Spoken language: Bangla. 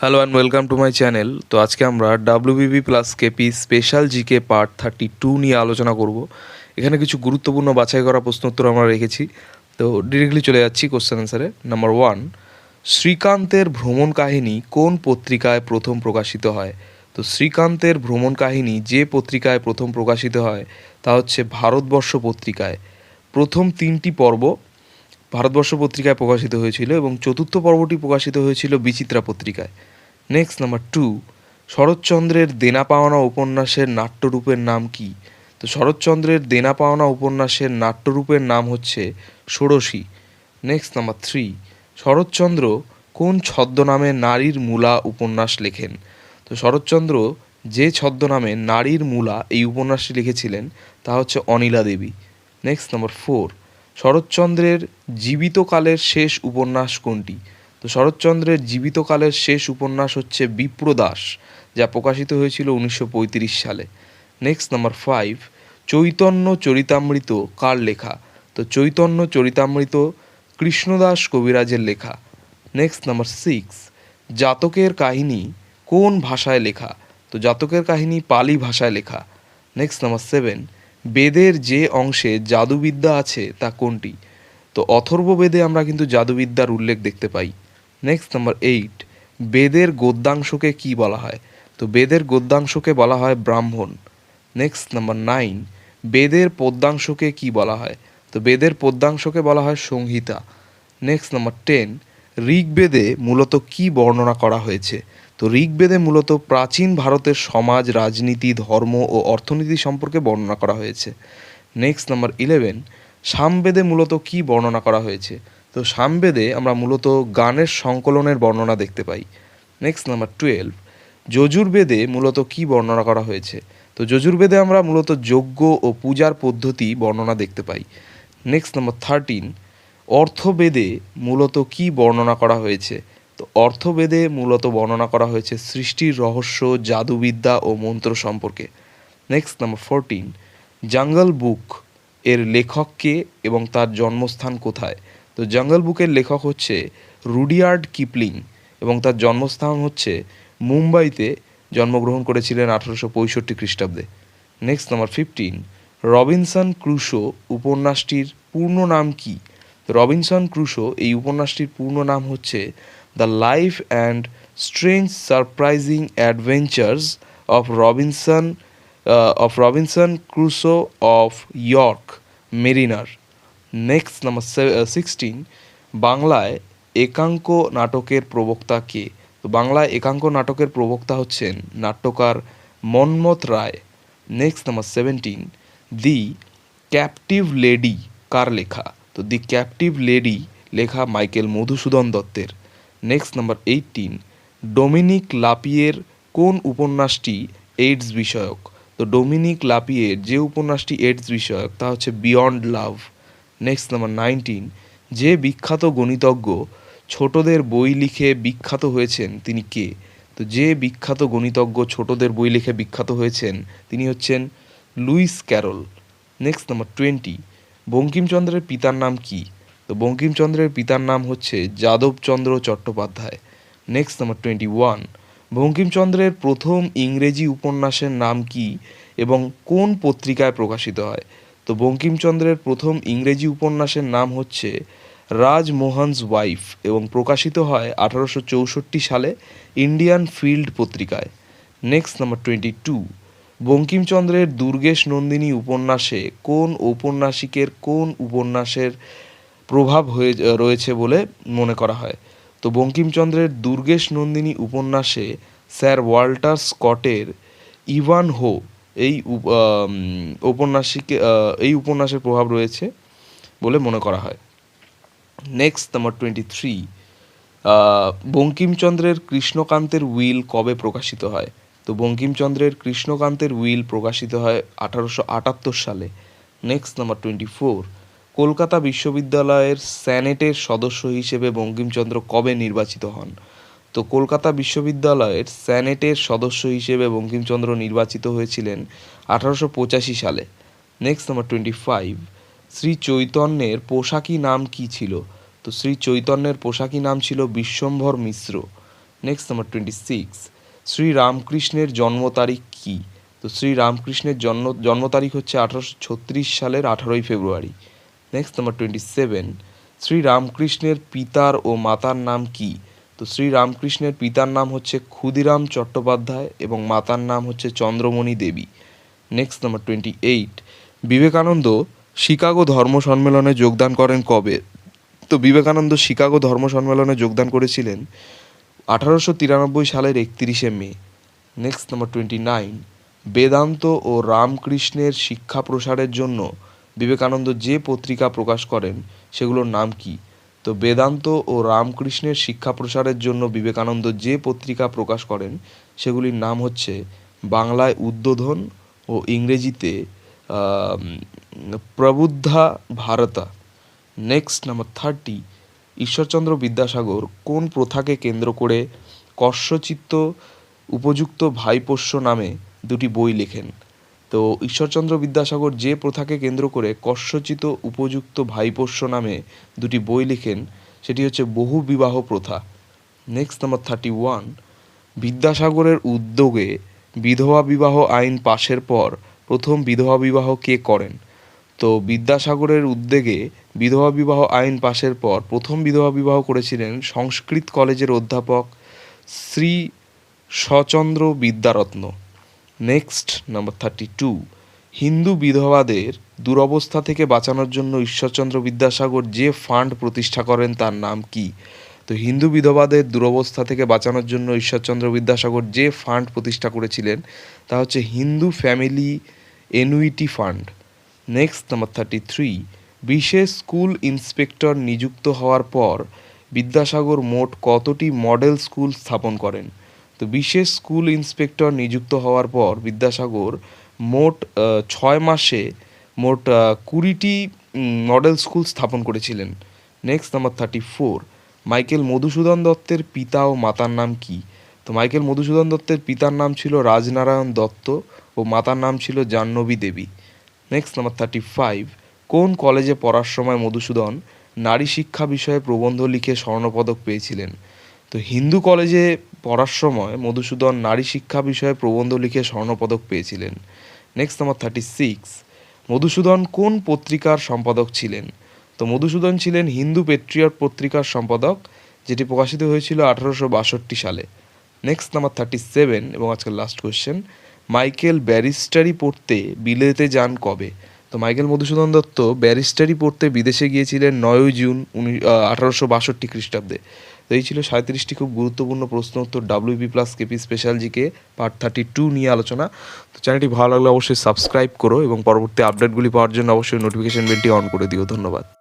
Hello and welcome to my channel তো আজকে আমরা WBB plus KP special GK part thirty two নিয়ে আলোচনা করব। এখানে কিছু গুরুত্বপূর্ণ বাছাই করা প্রশ্নোত্তর আমরা রেখেছি। তো ডিরেক্টলি চলে যাচ্ছি কোশ্চেন অ্যান্সারে নাম্বার ওয়ান শ্রীকান্তের ভ্রমণ কাহিনী কোন পত্রিকায় প্রথম প্রকাশিত হয়? তো শ্রীকান্তের ভ্রমণ কাহিনী যে পত্রিকায় প্রথম প্রকাশিত হয়, তা হচ্ছে ভারতবর্ষ পত্রিকায়। প্রথম তিনটি পর্ব ভারতবর্ষ পত্রিকায় প্রকাশিত হয়েছিল এবং চতুর্থ পর্বটি প্রকাশিত হয়েছিল বিচিত্রা পত্রিকায়। নেক্সট নাম্বার টু শরৎচন্দ্রের দেনা পাওনা উপন্যাসের নাট্যরূপের নাম কি? তো শরৎচন্দ্রের দেনা পাওনা উপন্যাসের নাট্যরূপের নাম হচ্ছে Shorashi. Next number three Saratchandra কোন ছদ্মনামে নারীর মূলা উপন্যাস লেখেন? তো শরৎচন্দ্র যে ছদ্মনামে নারীর মূলা এই উপন্যাসটি লিখেছিলেন তা হচ্ছে Anila Devi next number four শরৎচন্দ্রের জীবিতকালের শেষ উপন্যাস কোনটি? তো শরৎচন্দ্রের জীবিতকালের শেষ উপন্যাস হচ্ছে বিপ্রদাস যা প্রকাশিত হয়েছিল উনিশশো পঁয়ত্রিশ সালে। Next number five Chaitanya Charitamrita কার লেখা? তো চৈতন্য চরিতামৃত কৃষ্ণদাস কবিরাজের লেখা। নেক্সট নাম্বার সিক্স জাতকের কাহিনী কোন ভাষায় লেখা? তো জাতকের কাহিনী পালি ভাষায় লেখা। নেক্সট নাম্বার সেভেন বেদের যে অংশে জাদুবিদ্যা আছে তা কোনটি? তো অথর্ব বেদে আমরা কিন্তু জাদুবিদ্যার উল্লেখ দেখতে পাই। নেক্সট নাম্বার এইট বেদের গদ্যাংশকে কি বলা হয়? তো বেদের গদ্যাংশকে বলা হয় ব্রাহ্মণ। নেক্সট নাম্বার নাইন বেদের পদ্যাংশকে কি বলা হয়? তো বেদের পদ্যাংশকে বলা হয় সংহিতা। নেক্সট নাম্বার টেন ঋগ্বেদে মূলত কি বর্ণনা করা হয়েছে? তো ঋগ্বেদে মূলত প্রাচীন ভারতের সমাজ, রাজনীতি, ধর্ম ও অর্থনীতি সম্পর্কে বর্ণনা করা হয়েছে। নেক্সট নাম্বার ইলেভেন সামবেদে মূলত কি বর্ণনা করা হয়েছে? তো সামবেদে আমরা মূলত গানের সংকলনের বর্ণনা দেখতে পাই। নেক্সট নাম্বার টুয়েলভ যজুর্বেদে মূলত কি বর্ণনা করা হয়েছে? তো যজুর্বেদে আমরা মূলত যজ্ঞ ও পূজার পদ্ধতি বর্ণনা দেখতে পাই। নেক্সট নাম্বার থার্টিন অর্থবেদে মূলত কি বর্ণনা করা হয়েছে? তো অর্থবেদে মূলত বর্ণনা করা হয়েছে সৃষ্টির রহস্য, জাদুবিদ্যা ও মন্ত্র সম্পর্কে। Next number fourteen jungle book এর লেখক কে এবং তার জন্মস্থান কোথায়? তো জাঙ্গল বুকের লেখক হচ্ছে রুডিয়ার্ড কিপলিং এবং তার জন্মস্থান হচ্ছে মুম্বাইতে জন্মগ্রহণ করেছিলেন আঠারোশো পঁয়ষট্টি খ্রিস্টাব্দে। Next number fifteen Robinson Crusoe উপন্যাসটির পূর্ণ নাম কি? রবিনসন ক্রুশো এই উপন্যাসটির পূর্ণ নাম হচ্ছে the life and strange surprising adventures of Robinson of Robinson Crusoe of York mariner next number sixteen বাংলায় একাঙ্ক নাটকের প্রবক্তা কে? তো বাংলায় একাঙ্ক নাটকের প্রবক্তা হচ্ছেন নাট্যকার Manmatha Ray. Next number seventeen the captive lady কার লেখা? তো দি ক্যাপটিভ লেডি লেখা মাইকেল মধুসূদন দত্তের। Next number eighteen Dominique Lapierre কোন উপন্যাসটি এইডস বিষয়ক? তো ডোমিনিক লাপিয়ের যে উপন্যাসটি এইডস বিষয়ক, তা হচ্ছে beyond love next number nineteen যে বিখ্যাত গণিতজ্ঞ ছোটদের বই লিখে বিখ্যাত হয়েছেন তিনি কে? তো যে বিখ্যাত গণিতজ্ঞ ছোটদের বই লিখে বিখ্যাত হয়েছেন তিনি হচ্ছেন Lewis Carroll next number twenty বঙ্কিমচন্দ্রের পিতার নাম কি? তো বঙ্কিমচন্দ্রের পিতার নাম হচ্ছে Jadavchandra Chattopadhyay next number twenty one বঙ্কিমচন্দ্রের প্রথম ইংরেজি উপন্যাসের নাম কি এবং কোন পত্রিকায় প্রকাশিত হয়? তো বঙ্কিমচন্দ্রের প্রথম ইংরেজি উপন্যাসের নাম হচ্ছে রাজমোহনস ওয়াইফ এবং প্রকাশিত হয় আঠারোশো চৌষট্টি সালে ইন্ডিয়ান ফিল্ড পত্রিকায়। নেক্সট নাম্বার টোয়েন্টি টু বঙ্কিমচন্দ্রের দুর্গেশ নন্দিনী উপন্যাসে কোন ঔপন্যাসিকের কোন উপন্যাসের প্রভাব হয়ে, রয়েছে বলে মনে করা হয়? তো বঙ্কিমচন্দ্রের দুর্গেশ নন্দিনী উপন্যাসে স্যার ওয়াল্টার স্কটের ইভান হো এই উপন্যাসিকে এই উপন্যাসের প্রভাব রয়েছে বলে মনে করা হয়। নেক্সট নাম্বার টোয়েন্টি থ্রি বঙ্কিমচন্দ্রের কৃষ্ণকান্তের উইল কবে প্রকাশিত হয়? তো বঙ্কিমচন্দ্রের কৃষ্ণকান্তের উইল প্রকাশিত হয় আঠারোশো আটাত্তর সালে। Next number twenty four Kolkata বিশ্ববিদ্যালয়ের স্যানেটের সদস্য হিসেবে বঙ্কিমচন্দ্র কবে নির্বাচিত হন? তো কলকাতা বিশ্ববিদ্যালয়ের স্যানেটের সদস্য হিসেবে বঙ্কিমচন্দ্র নির্বাচিত হয়েছিলেন আঠারোশো পঁচাশি সালে। Next number twenty five Shri চৈতন্যের পোশাকি নাম কি ছিল? তো শ্রী চৈতন্যের পোশাকি নাম ছিল Bishwambhar Mishra. Next number twenty six Shri রামকৃষ্ণের জন্ম তারিখ কী? তো শ্রী রামকৃষ্ণের জন্ম জন্ম তারিখ হচ্ছে আঠারোশো ছত্রিশ সালের আঠারোই ফেব্রুয়ারি। Next number twenty seven Shri রামকৃষ্ণের পিতার ও মাতার নাম কী তো শ্রী রামকৃষ্ণের পিতার নাম হচ্ছে ক্ষুদিরাম চট্টোপাধ্যায় এবং মাতার নাম হচ্ছে Chandramani Devi next number twenty eight Vivekananda Chicago ধর্ম সম্মেলনে যোগদান করেন কবে তো বিবেকানন্দ শিকাগো ধর্ম সম্মেলনে যোগদান করেছিলেন আঠারোশো তিরানব্বই সালের একত্রিশে মে। Next number twenty nine Vedanta ও রামকৃষ্ণের শিক্ষা প্রসারের জন্য বিবেকানন্দ যে পত্রিকা প্রকাশ করেন, সেগুলোর নাম কি? তো বেদান্ত ও রামকৃষ্ণের শিক্ষা প্রসারের জন্য বিবেকানন্দ যে পত্রিকা প্রকাশ করেন, সেগুলির নাম হচ্ছে বাংলায় উদ্বোধন ও ইংরেজিতে Prabuddha Bharata. Next, number thirty, Ishwarchandra Vidyasagar কোন প্রথাকে কেন্দ্র করে কর্ষচিত্ত উপযুক্ত ভাইপোষ্য নামে দুটি বই লেখেন? তো ঈশ্বরচন্দ্র বিদ্যাসাগর যে প্রথাকে কেন্দ্র করে কর্ষচিত উপযুক্ত ভাইপোষ্য নামে দুটি বই লেখেন, সেটি হচ্ছে বহু বিবাহ প্রথা। নেক্সট নাম্বার থার্টি ওয়ান বিদ্যাসাগরের উদ্যোগে বিধবা বিবাহ আইন পাশের পর প্রথম বিধবা বিবাহ কে করেন? তো বিদ্যাসাগরের উদ্যোগে বিধবা বিবাহ আইন পাশের পর প্রথম বিধবা বিবাহ করেছিলেন সংস্কৃত কলেজের অধ্যাপক Shri Sachandra Vidyaratna. Next number thirty two Hindu বিধবাদের দুরবস্থা থেকে বাঁচানোর জন্য ঈশ্বরচন্দ্র বিদ্যাসাগর যে ফান্ড প্রতিষ্ঠা করেন তার নাম কি? তো হিন্দু বিধবাদের দুরবস্থা থেকে বাঁচানোর জন্য ঈশ্বরচন্দ্র বিদ্যাসাগর যে ফান্ড প্রতিষ্ঠা করেছিলেন, তা হচ্ছে Hindu family annuity fund next number thirty three বিশেষ স্কুল ইন্সপেক্টর নিযুক্ত হওয়ার পর বিদ্যাসাগর মোট কতটি মডেল স্কুল স্থাপন করেন? তো বিশেষ স্কুল ইন্সপেক্টর নিযুক্ত হওয়ার পর বিদ্যাসাগর মোট ছয় মাসে মোট কুড়িটি মডেল স্কুল স্থাপন করেছিলেন। Next, number thirty four. Michael Madhusudan দত্তের পিতা ও মাতার নাম কি? তো মাইকেল মধুসূদন দত্তের পিতার নাম ছিল রাজনারায়ণ দত্ত ও মাতার নাম ছিল Jahnavi Devi. Next, number thirty five. কোন কলেজে পড়ার সময় মধুসূদন নারী শিক্ষা বিষয়ে প্রবন্ধ লিখে স্বর্ণপদক পেয়েছিলেন? তো হিন্দু কলেজে পড়ার সময় মধুসূদন নারী শিক্ষা বিষয়ে প্রবন্ধ লিখে স্বর্ণপদক পেয়েছিলেন। Next number thirty six Madhusudan কোন পত্রিকার সম্পাদক ছিলেন? তো মধুসূদন ছিলেন হিন্দু পেট্রিয়ট পত্রিকার সম্পাদক, যেটি প্রকাশিত হয়েছিল আঠারোশো বাষট্টি সালে। নেক্সট নাম্বার থার্টি সেভেন এবং আজকের লাস্ট কোয়েশ্চেন মাইকেল ব্যারিস্টারি পড়তে বিলেতে যান কবে? তো মাইকেল মধুসূদন দত্ত ব্যারিস্টারি পড়তে বিদেশে গিয়েছিলেন নয়ই জুন উনি আঠারোশো বাষট্টি খ্রিস্টাব্দে। তো এই ছিল সাঁত্রিশটি খুব গুরুত্বপূর্ণ প্রশ্ন উত্তর WB plus KP special GK part thirty two নিয়ে আলোচনা। তো চ্যানেলটি ভালো লাগলে অবশ্যই সাবস্ক্রাইব করো এবং পরবর্তী আপডেটগুলি পাওয়ার জন্য অবশ্যই নোটিফিকেশন বেলটি অন করে দিও। ধন্যবাদ।